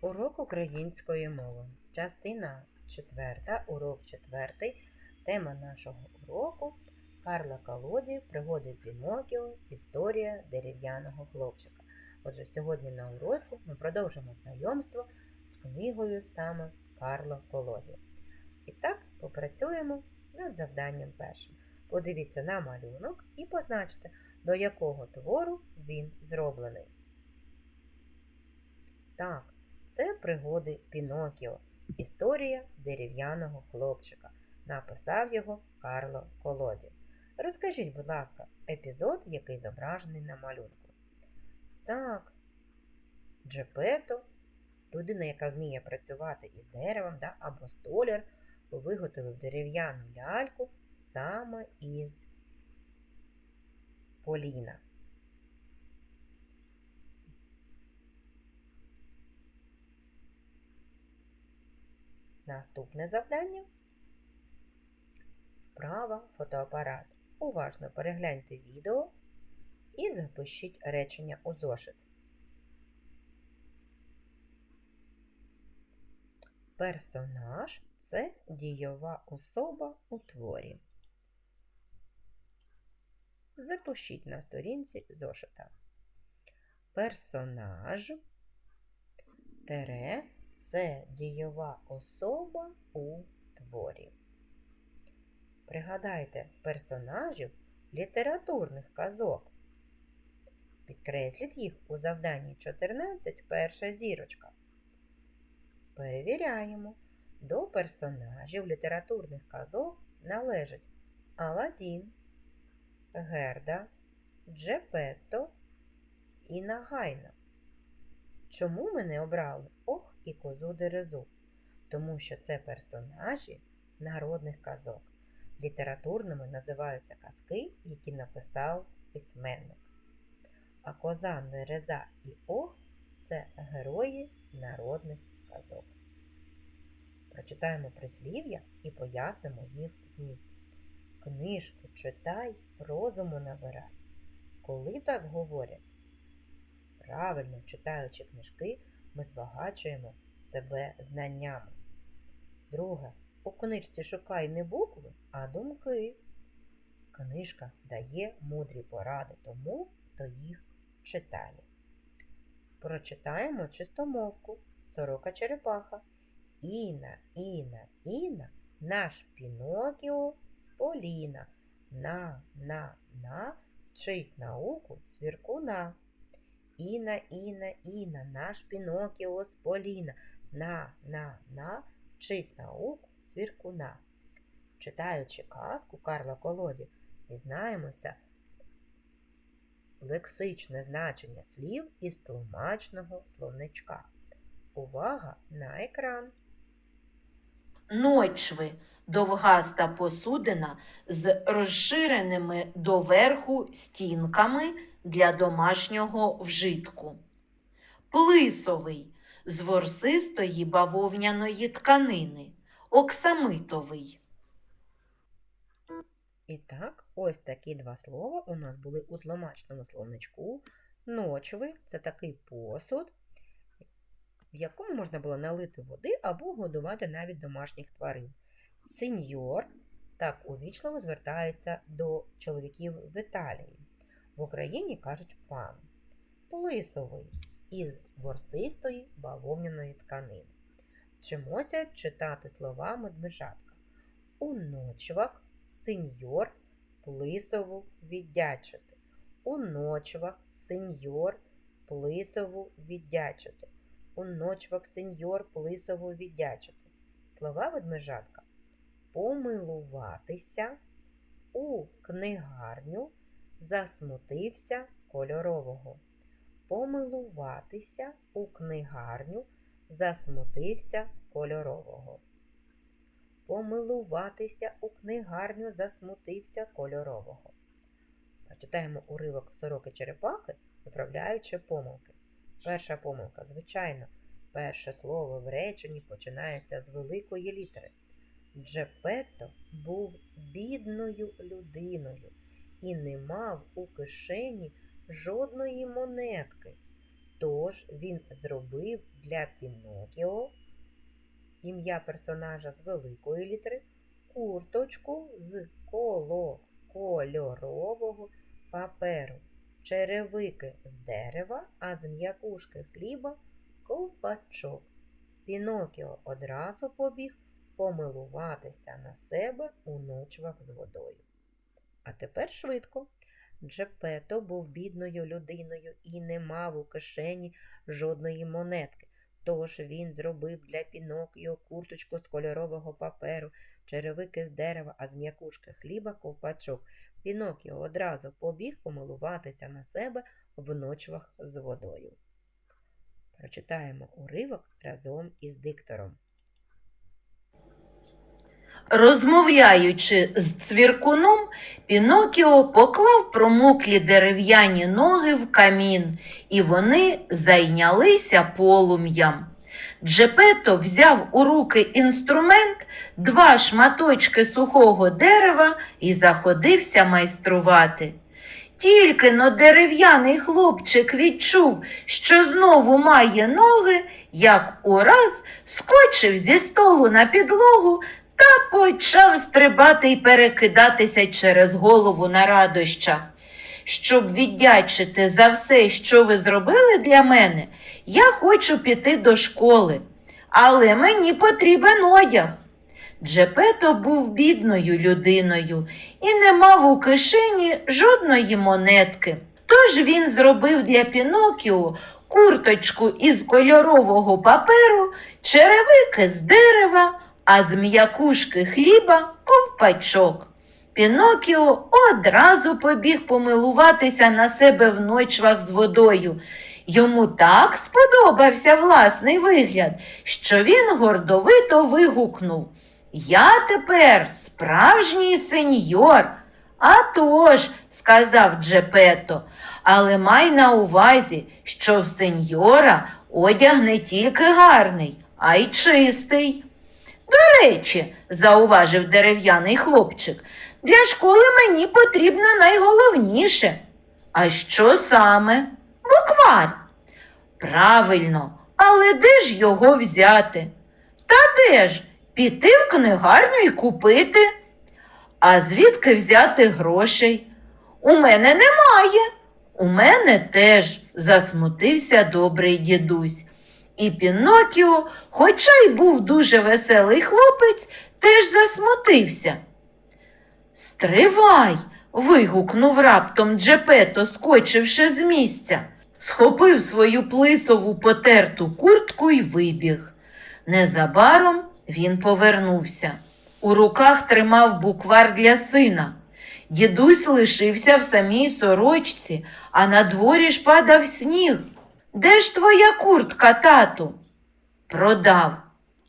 Урок української мови. Частина 4, урок 4. Тема нашого уроку Карла Колоді, пригоди Пінокіо, історія дерев'яного хлопчика. Отже, сьогодні на уроці ми продовжимо знайомство з книгою саме Карла Колоді. І так, попрацюємо над завданням першим. Подивіться на малюнок і позначте, до якого твору він зроблений. Так, це пригоди Пінокіо. Історія дерев'яного хлопчика. Написав його Карло Колоді. Розкажіть, будь ласка, епізод, який зображений на малюнку. Так, Джепето, людина, яка вміє працювати із деревом, да, або столяр, виготовив дерев'яну ляльку саме із Поліна. Наступне завдання. Вправа фотоапарат. Уважно перегляньте відео і запишіть речення у зошит. Персонаж це дійова особа у творі. Запишіть на сторінці зошита. Персонаж тере це дієва особа у творі. Пригадайте персонажів літературних казок. Підкресліть їх у завданні 14 перша зірочка. Перевіряємо. До персонажів літературних казок належать Аладдін, Герда, Джепетто і Нагайна. Чому ми не обрали ох і козу дерезу? Тому що це персонажі народних казок. Літературними називаються казки, які написав письменник. А коза, дереза і ох це герої народних казок. Прочитаємо прислів'я і пояснимо їх зміст. Книжку читай, розуму набирай. Коли так говорять? Правильно читаючи книжки, ми збагачуємо себе знаннями. Друге, у книжці шукай не букви, а думки. Книжка дає мудрі поради тому, хто їх читає. Прочитаємо чистомовку, сорока черепаха. Іна, Іна, Іна, наш Пінокіо з Поліна. На, на, на, вчить науку цвіркуна. Іна, Іна, Іна, наш Пінокіо з Поліна. На, на, на, вчить науку цвіркуна. Читаючи казку Карла Колоді, дізнаємося лексичне значення слів із тлумачного словничка. Увага на екран! Ночви довгаста посудина з розширеними доверху стінками для домашнього вжитку. Плисовий з ворсистої бавовняної тканини. Оксамитовий. І так, ось такі два слова у нас були у тлумачному словничку. Ночви це такий посуд, в якому можна було налити води або годувати навіть домашніх тварин. Сеньор так увічливо звертається до чоловіків в Італії. В Україні кажуть пан. Плисовий із ворсистої бавовняної тканини. Вчимося читати слова медвежатка. У сеньор плисову віддячити. У сеньор плисову віддячити. У сеньор плисову віддячити. Слова ведмежатка. Помилуватися у книгарню засмутився кольорового. Помилуватися у книгарню засмутився кольорового. Помилуватися у книгарню засмутився кольорового. Прочитаємо уривок сороки черепахи, виправляючи помилки. Перша помилка, звичайно, перше слово в реченні починається з великої літери. Джепетто був бідною людиною і не мав у кишені жодної монетки. Тож він зробив для Пінокіо ім'я персонажа з великої літери, курточку з коло кольорового паперу, черевики з дерева, а з м'якушки хліба ковпачок. Пінокіо одразу побіг помилуватися на себе у ночвах з водою. А тепер швидко. Джепето був бідною людиною і не мав у кишені жодної монетки. Тож він зробив для Пінокіо курточку з кольорового паперу, черевики з дерева, а з м'якушки хліба ковпачок. Пінокіо одразу побіг помилуватися на себе в ночвах з водою. Прочитаємо уривок разом із диктором. Розмовляючи з цвіркуном, Пінокіо поклав промоклі дерев'яні ноги в камін, і вони зайнялися полум'ям. Джепето взяв у руки інструмент, два шматочки сухого дерева і заходився майструвати. Тільки но дерев'яний хлопчик відчув, що знову має ноги, як ураз скочив зі столу на підлогу та почав стрибати й перекидатися через голову на радощах. Щоб віддячити за все, що ви зробили для мене, я хочу піти до школи, але мені потрібен одяг. Джепето був бідною людиною і не мав у кишені жодної монетки. Тож він зробив для Пінокіо курточку із кольорового паперу, черевики з дерева, а з м'якушки хліба ковпачок. Пінокіо одразу побіг помилуватися на себе в ночвах з водою. Йому так сподобався власний вигляд, що він гордовито вигукнув Я тепер справжній сеньор. «А тож», – сказав Джепето, але май на увазі, що в сеньора одяг не тільки гарний, а й чистий. До речі, зауважив дерев'яний хлопчик, для школи мені потрібно найголовніше. А що саме? Буквар. Правильно, але де ж його взяти? Та де ж? Піти в книгарню і купити. А звідки взяти грошей? У мене немає. У мене теж, засмутився добрий дідусь. І Пінокіо, хоча й був дуже веселий хлопець, теж засмутився. Стривай. вигукнув раптом Джепето, скочивши з місця, схопив свою плисову потерту куртку і вибіг. Незабаром він повернувся. У руках тримав буквар для сина. Дідусь лишився в самій сорочці, а на дворі ж падав сніг. Де ж твоя куртка, тату? Продав.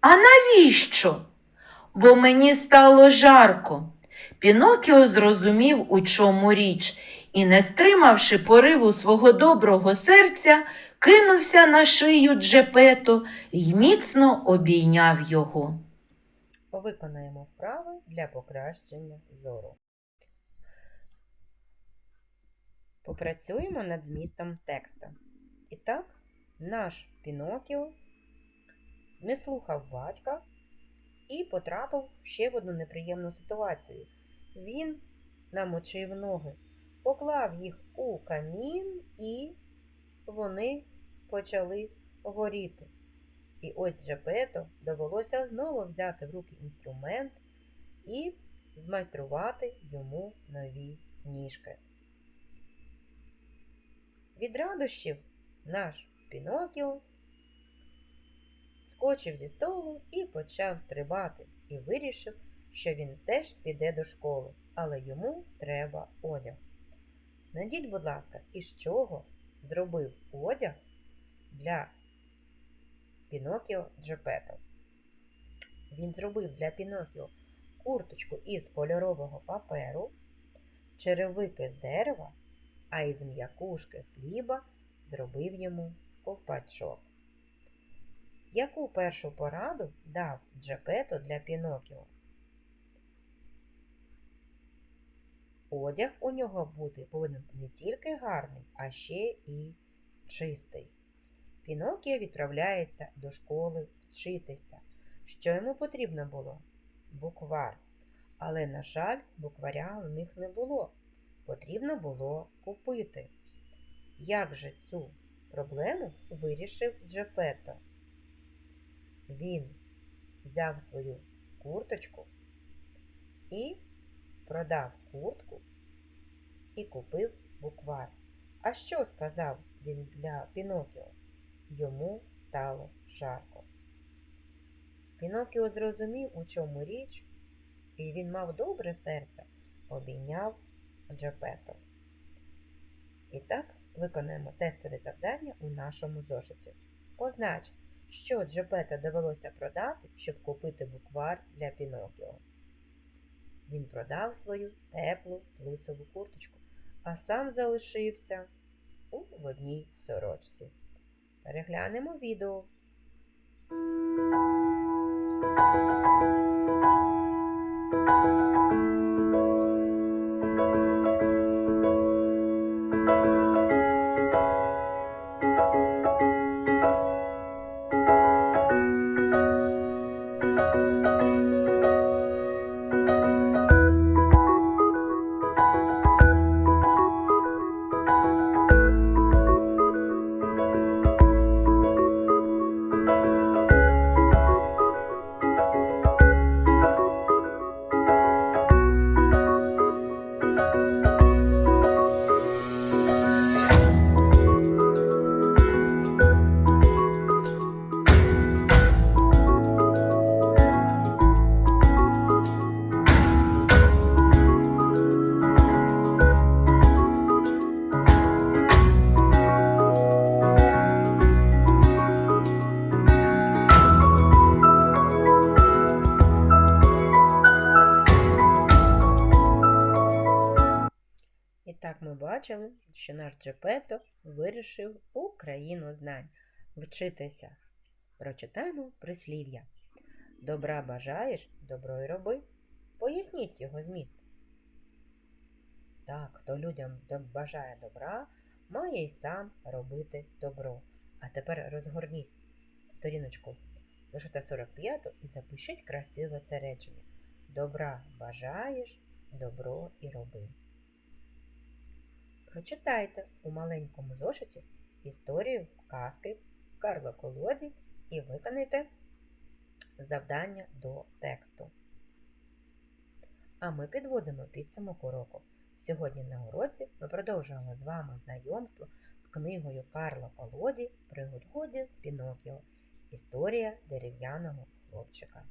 А навіщо? Бо мені стало жарко. Пінокіо зрозумів, у чому річ, і, не стримавши пориву свого доброго серця, кинувся на шию Джепето й міцно обійняв його. Виконаємо вправи для покращення зору. Попрацюємо над змістом текста. І так, наш Пінокіо не слухав батька і потрапив ще в одну неприємну ситуацію. Він намочив ноги, поклав їх у камін і вони почали горіти. І ось Джепето довелося знову взяти в руки інструмент і змайструвати йому нові ніжки. Від радощів наш Пінокіо скочив зі столу і почав стрибати, і вирішив, що він теж піде до школи, але йому треба одяг. Знайдіть, будь ласка, із чого зробив одяг для Пінокіо Джепето. Він зробив для Пінокіо курточку із кольорового паперу, черевики з дерева, а із м'якушки хліба зробив йому ковпачок. Яку першу пораду дав Джепето для Пінокіо? Одяг у нього бути повинен не тільки гарний, а ще і чистий. Пінокіо відправляється до школи вчитися. Що йому потрібно було? Буквар. Але, на жаль, букваря у них не було. Потрібно було купити. Як же цю проблему вирішив Джепето? Він взяв свою курточку і продав куртку і купив буквар. А що сказав він для Пінокіо? Йому стало жарко. Пінокіо зрозумів, у чому річ, і він мав добре серце, обійняв Джепето. І так виконаємо тестове завдання у нашому зошиті. Познач, що Джепето довелося продати, щоб купити буквар для Пінокіо. Він продав свою теплу плисову курточку, а сам залишився у водній сорочці. Переглянемо відео. І що Джепето вирішив у країну знань вчитися. Прочитаємо прислів'я. Добра бажаєш, добро й роби. Поясніть його зміст. Так, хто людям бажає добра, має й сам робити добро. А тепер розгорніть сторіночку зошита 45 і запишіть красиве це речення. Добра бажаєш, добро і роби. Прочитайте у маленькому зошиті історію казки Карло Колоді і виконайте завдання до тексту. А ми підводимо підсумок уроку. Сьогодні на уроці ми продовжуємо з вами знайомство з книгою Карла Колоді Пригодгоді Пінокіо. Історія дерев'яного хлопчика.